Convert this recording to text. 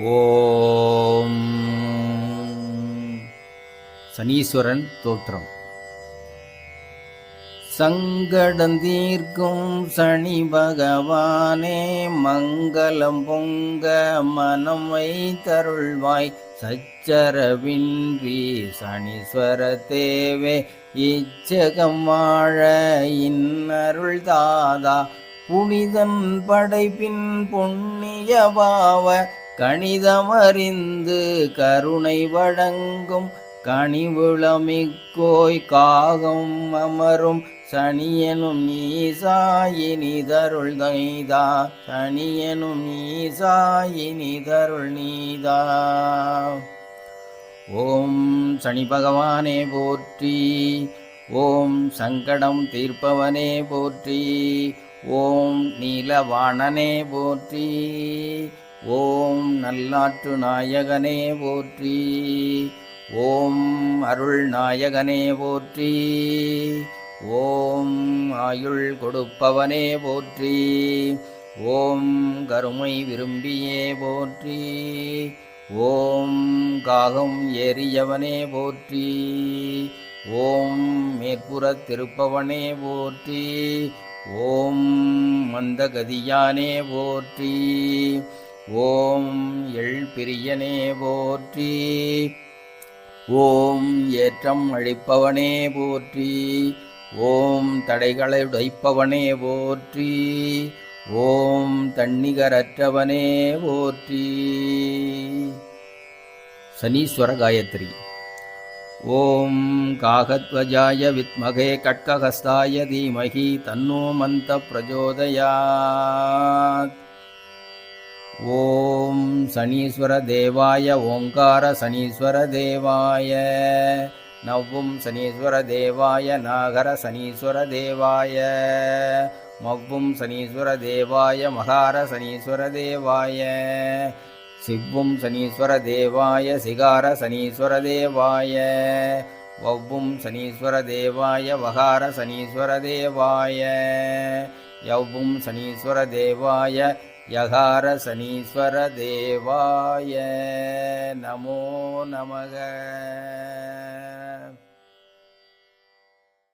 ஓம். சனீஸ்வரன் தோற்றம். சங்கடந்தீர்க்கும் சனி பகவானே மங்களம் பொங்க மனம் வைத்தருள்வாய். சச்சரவின்றி சனீஸ்வர தேவே இச்சகம் வாழ இன்னருள் தாதா. புனிதன் படைப்பின் புண்ணிய பாவ கணிதமறிந்து கருணை வழங்கும் கனிவுளமிக்கோய் காகம் அமரும் சனியனும் நீசாயினிதருள் நீதா சனியனும் நீசாயினிதருள் நீதா. ஓம் சனி பகவானே போற்றி. ஓம் சங்கடம் தீர்ப்பவனே போற்றி. ஓம் நீலவாணனே போற்றி. நல்லாற்று நாயகனே போற்றி. ஓம் அருள் நாயகனே போற்றி. ஓம் ஆயுள் கொடுப்பவனே போற்றி. ஓம் கருமை விரும்பியே போற்றி. ஓம் காகம் ஏறியவனே போற்றி. ஓம் மேற்புறத் திருப்பவனே போற்றி. ஓம் மந்தகதியானே போற்றி. ஓம் எள் பிரியனே போற்றி. ஓம் ஏற்றம் அழிப்பவனே போற்றி. ஓம் தடைகளை உடைப்பவனே போற்றி. ஓம் தன்னிகரற்றவனே போற்றி. சனீஸ்வர காயத்ரி. ஓம் காகத்வஜாய வித்மகே கட்கஹஸ்தாய தீமகி தன்னோ மந்த பிரஜோதயாத். ஓம் சனீஸ்வர தேவாய ஓங்கார சனீஸ்வர தேவாய. நவ்வும் சனீஸ்வர தேவாய நாகர சனீஸ்வர தேவாய. மவ்வும் சனீஸ்வர தேவாய மகார சனீஸ்வர தேவாய. சிவ்வும் சனீஸ்வர தேவாய சிகார சனீஸ்வர தேவாய. வவ்வும் சனீஸ்வர தேவாய வகார சனீஸ்வர தேவாய. யவ்வும் சனீஸ்வர தேவாய யகார தேவாய நமோ நமக